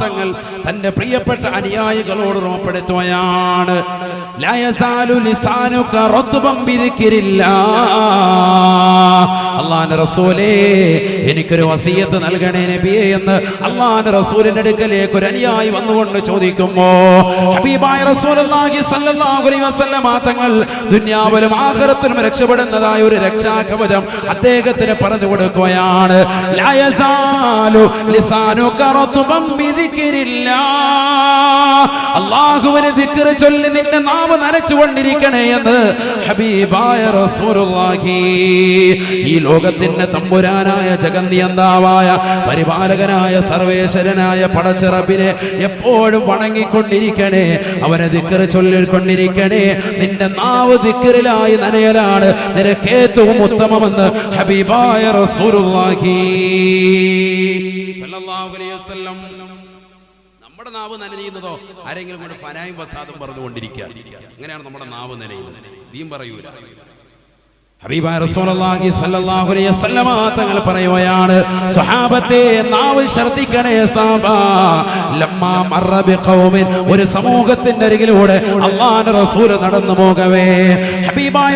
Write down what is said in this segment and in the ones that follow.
തങ്ങൾ തന്റെ പ്രിയപ്പെട്ട അനുയായികളോട് റോപ്പെടുത്തുകയാണ് ലയസാലു യസാലു ലിസാനുക റത്ബൻ ബിദിക്രില്ലാ അല്ലാഹുവിന്റെ റസൂലേ എനിക്കൊരു വസീയത്ത് നൽകണേ നബിയേ എന്ന് അള്ളാന്റെ റസൂലിന്റെ അടുക്കലേക്ക് ഒരു അനുയായി വന്നുകൊണ്ട് ചോദിക്കുമ്പോ ഹബീബായ റസൂലുള്ളാഹി സ്വല്ലല്ലാഹു അലൈഹി വസല്ലം തങ്ങൾ ദുനിയാവിലും ആഖിറത്തിലും രക്ഷപ്പെടുന്നതായ ഒരു രക്ഷാകവചം അദ്ദേഹത്തിന് പറഞ്ഞു കൊടുക്കുകയാണ്. ലാ യസാലു ലിസാനുക റത്ബൻ ബിദിക്രില്ലാ. അല്ലാഹുവിനെ ദിക്ർ ചൊല്ലി നിന്റെ നാവ് നനച്ചുകൊണ്ടിരിക്കണേ എന്ന് ഹബീബായ റസൂലുള്ളാഹി ഈ ലോകത്തിന്റെ തമ്പുരാനായ ജഗന്യന്താവായ പരിപാലകനായ സർവേശ്വരനായ പടച്ചിറപ്പിനെ എപ്പോഴും വണങ്ങിക്കൊണ്ടിരിക്കണേ. അവനെ ദിക്കറ് ചൊല്ലിക്കൊണ്ടിരിക്കണേ നിന്റെ നാവ് ദിക്കറിലായി നനയലാണ്. നിനക്ക് ഏറ്റവും ഉത്തമമെന്ന് ഹബീബായ റസൂലുള്ളാഹി സല്ലല്ലാഹു അലൈഹി വസല്ലം നമ്മുടെ നാവ് നനയുന്നതോ? ആരെങ്കിലും കൂടെ ഫനായും വസാദും പറഞ്ഞുകൊണ്ടിരിക്കുക. അങ്ങനെയാണ് നമ്മുടെ നാവ് നനയുന്നത്. നീയും പറയൂല ഹബീബായ റസൂലുള്ളാഹി സ്വല്ലല്ലാഹു അലൈഹി വസല്ലമ തങ്ങൾ പറയുകയാണ് ഒരു സമൂഹത്തിന്റെ അരികിലൂടെ അല്ലാഹുവിന്റെ റസൂൽ നടന്നു പോകവേ. ഹബീബായ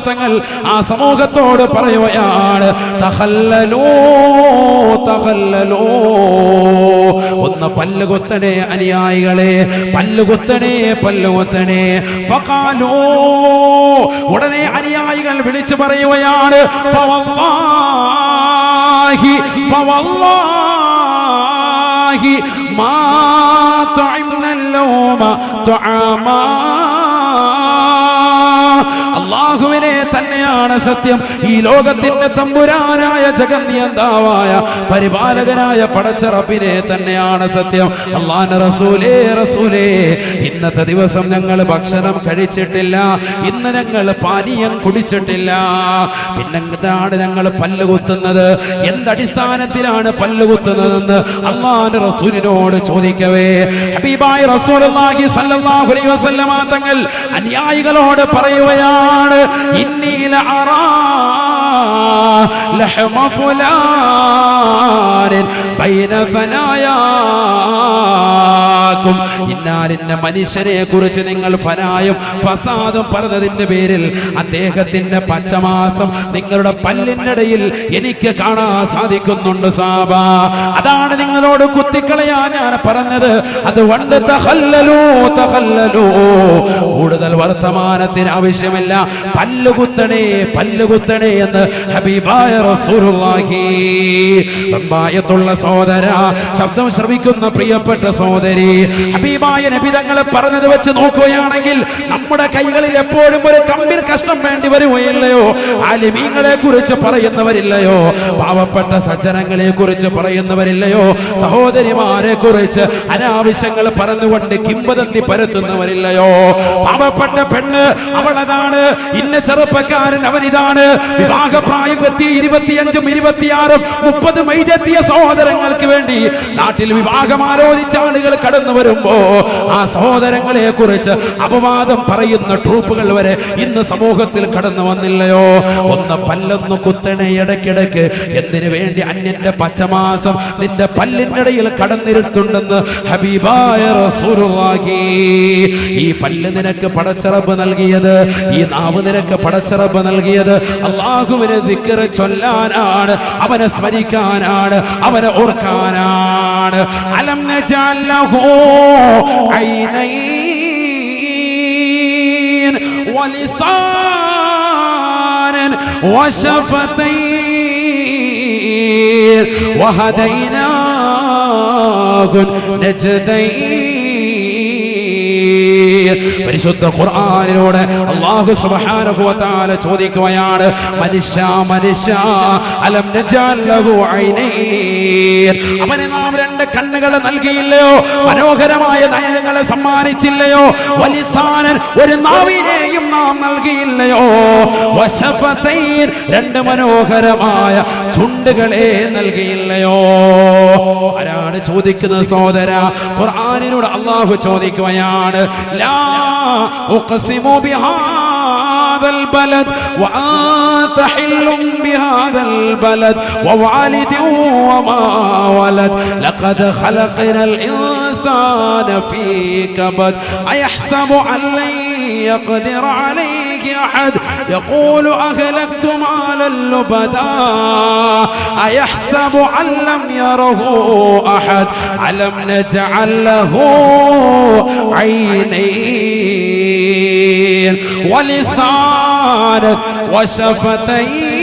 തങ്ങൾ ആ സമൂഹത്തോട് പറയുകയാണ് തഹല്ലലോ തഖല്ലലൂ ഒന്ന് പല്ലുകൊത്തണേ അനുയായികളെ പല്ലുകൊത്തണേ പല്ലുകൊത്തണേ. ഫഖാലൂ ഉടനെ അനുയായികൾ വിളിച്ചു പറയുകയാണ് ഫവല്ലാഹി ഫവല്ലാഹി മാ അള്ളാഹുവിനെ തന്നെയാണ് സത്യം. ഈ ലോകത്തിന്റെ തമ്പുരാനായ ജഗന്യന്താവായ പരിപാലകനായ പടച്ചറപ്പിനെ തന്നെയാണ് സത്യം. അള്ളാഹ് റസൂലേ റസൂലേ ഇന്നത്തെ ദിവസം ഞങ്ങൾ ഭക്ഷണം കഴിച്ചിട്ടില്ല. ഇന്ന് ഞങ്ങൾ പാനീയം കുടിച്ചിട്ടില്ല. പിന്നെന്താണ് ഞങ്ങൾ പല്ല് കുത്തുന്നത്? എന്തടിസ്ഥാനത്തിലാണ് പല്ല് കുത്തുന്നതെന്ന് റസൂലിനോട് ചോദിക്കവേ. ഹബീബായ റസൂൽ തങ്ങൾ അനുയായികളോട് പറയുകയാണ്. ഇന്നീല അറാ ലഹമ ഫുലാനിൻ ബൈന ഫനായാക്കും ഇന്നാലിന്ന മനുഷ്യരെ കുറിച്ച് നിങ്ങൾ ഫനായും ഫസാദും പറഞ്ഞതിന്റെ പേരിൽ അദ്ദേഹത്തിന്റെ പച്ചമാസം നിങ്ങളുടെ പല്ലിനിടയിൽ എനിക്ക് കാണാൻ സാധിക്കുന്നുണ്ട് സാബ. അതാണ് നിങ്ങളോട് കുത്തിക്കളയാ ഞാൻ പറഞ്ഞത്. അതുകൊണ്ട് കൂടുതൽ വർത്തമാനത്തിന് ആവശ്യമില്ല. പല്ലുകുത്തണേ പല്ലുകുത്തണേ എന്ന് ഹബീബായ റസൂലുള്ളാഹി. സഹോദര ശബ്ദം ശ്രമിക്കുന്ന പ്രിയപ്പെട്ട സഹോദരി ഹബീബായ നബിതങ്ങൾ പറഞ്ഞത് വെച്ച് നോക്കുകയാണെങ്കിൽ നമ്മുടെ കൈകളിൽ എപ്പോഴും ഒരു കമ്പിൽ കഷ്ടം വേണ്ടി വരുകയില്ലയോ? ആലിമീങ്ങളെ കുറിച്ച് പറയുന്നവരില്ലയോ? പാവപ്പെട്ട സജ്ജനങ്ങളെ കുറിച്ച് പറയുന്നവരില്ലയോ? സഹോദരിമാരെ കുറിച്ച് അനാവശ്യങ്ങൾ പറഞ്ഞുകൊണ്ട് കിംബദന്തി പരത്തുന്നവരില്ലയോ? പാവപ്പെട്ട പെണ്ണ് അവളതാണ്. ഇന്ന ചെറുപ്പക്കാരൻ അവനിതാണ്. വിവാഹപ്രായം എത്തി ഇരുപത്തിയഞ്ചും ഇരുപത്തിയാറും മുപ്പത് മൈജെത്തിയ സഹോദരങ്ങൾക്ക് വേണ്ടി നാട്ടിൽ വിവാഹം ആലോചിച്ച ആളുകൾ കടന്നു വരുമ്പോ ആ സഹോദരങ്ങളെ കുറിച്ച് അപവാദം പറയുന്ന ട്രൂപ്പുകൾ വരെ ഇന്ന് സമൂഹത്തിൽ കടന്നു വന്നില്ലയോ? ഒന്ന് പല്ലൊന്ന് കുത്തണേ ഇടയ്ക്കിടയ്ക്ക്. എന്തിനു വേണ്ടി അന്യന്റെ പച്ചമാസം നിന്റെ പല്ലിന്റെ ഇടയിൽ കടന്നിരുത്തുണ്ടെന്ന് ഹബീബായ റസൂലുള്ളാഹി. ഈ പല്ല് നിനക്ക് പടച്ചറബ് നൽകിയത് ഈ നാവ് നിനക്ക് പടച്ചറബ് നൽകിയത് അള്ളാഹുവിനെ ദിക്കറ് ചൊല്ലാനാണ് അവനെ സ്മരിക്കാനാണ് അവനെ ഓർക്കാനാണ്. ആണ് അലം നജാലഹു ഐനൈ ولسانا وشفتين وهديناه نجدين പരിശുദ്ധ ഖുർആാനിനോട് അള്ളാഹു സുബ്ഹാനഹു വ തആല ചോദിക്കുകയാണ് മനുഷ്യ മനുഷ്യ അലം നജഅൽ ലഹു ഐനൈൻ. അവനെ നാം രണ്ട് കണ്ണുകൾ നൽകിയില്ലയോ? മനോഹരമായ നയനങ്ങളെ സമ്മാനിച്ചില്ലയോ? വലിസാനൻ ഒരു നാവിനെയും നാം നൽകിയില്ലയോ? രണ്ട് മനോഹരമായ ചുണ്ടുകളെ നൽകിയില്ലയോ ആരാണ് ചോദിക്കുന്നത് സഹോദര ഖുർആനിനോട് അള്ളാഹു ചോദിക്കുകയാണ് ലാ ഉഖ്സിമു ബിഹാ هذا البلد وأنت حل بهذا البلد ووالد وما ولد لقد خلقنا الإنسان في كبد أيحسب أن لن يقدر عليه أحد يقول أهلكت مالا لبدا أيحسب أن لم يره أحد ألم نجعل له عينين ولسانا وشفتين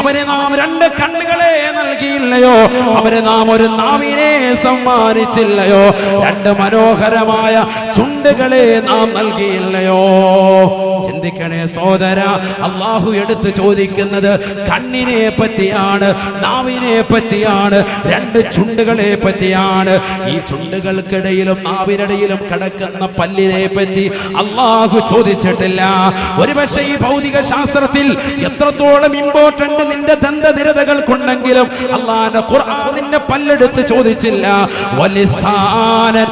അവന് നാം രണ്ട് കണ്ണുകളെ നൽകിയില്ലയോ അവന് നാം ഒരു നാവിനെ സമ്മാനിച്ചില്ലയോ രണ്ട് മനോഹരമായ ചുണ്ടുകളെ നാം നൽകിയില്ലയോ? ചിന്തിക്കണേ സോദര അള്ളാഹു എടുത്ത് ചോദിക്കുന്നത് കണ്ണിനെ പറ്റിയാണ് നാവിനെ പറ്റിയാണ് രണ്ട് ചുണ്ടുകളെ പറ്റിയാണ്. ഈ ചുണ്ടുകൾക്കിടയിലും നാവിനിടയിലും കിടക്കുന്ന പല്ലിനെ പറ്റി അള്ളാഹു ചോദിച്ചിട്ടില്ല. ഒരുപക്ഷെ ഈ ഭൗതിക ശാസ്ത്രത്തിൽ എത്രത്തോളം ഇമ്പോർട്ടന്റ് നിന്റെ ദന്തനിരതകൾക്കുണ്ടെങ്കിലും അള്ളാന്റെ ഖുർആൻ നിന്റെ പല്ലെടുത്ത് ചോദിച്ചില്ല. വലിസാനൻ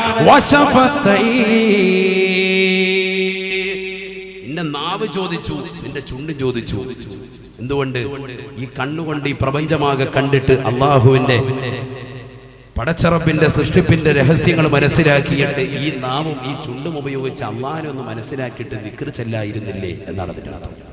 നിന്റെ നാവ് ചോദിച്ചു നിന്റെ ചുണ്ട് ചോദിച്ചു. എന്തുകൊണ്ട്? ഈ കണ്ണുകൊണ്ട് ഈ പ്രപഞ്ചമാകെ കണ്ടിട്ട് അള്ളാഹുവിന്റെ പടച്ചറപ്പിന്റെ സൃഷ്ടിപ്പിന്റെ രഹസ്യങ്ങൾ മനസ്സിലാക്കിയിട്ട് ഈ നാവും ഈ ചുണ്ടും ഉപയോഗിച്ച് അള്ളാഹിനെ ഒന്ന് മനസ്സിലാക്കിയിട്ട് നിക്കർ ചെല്ലായിരുന്നില്ലേ എന്നാണ് അതിന്റെ അർത്ഥം.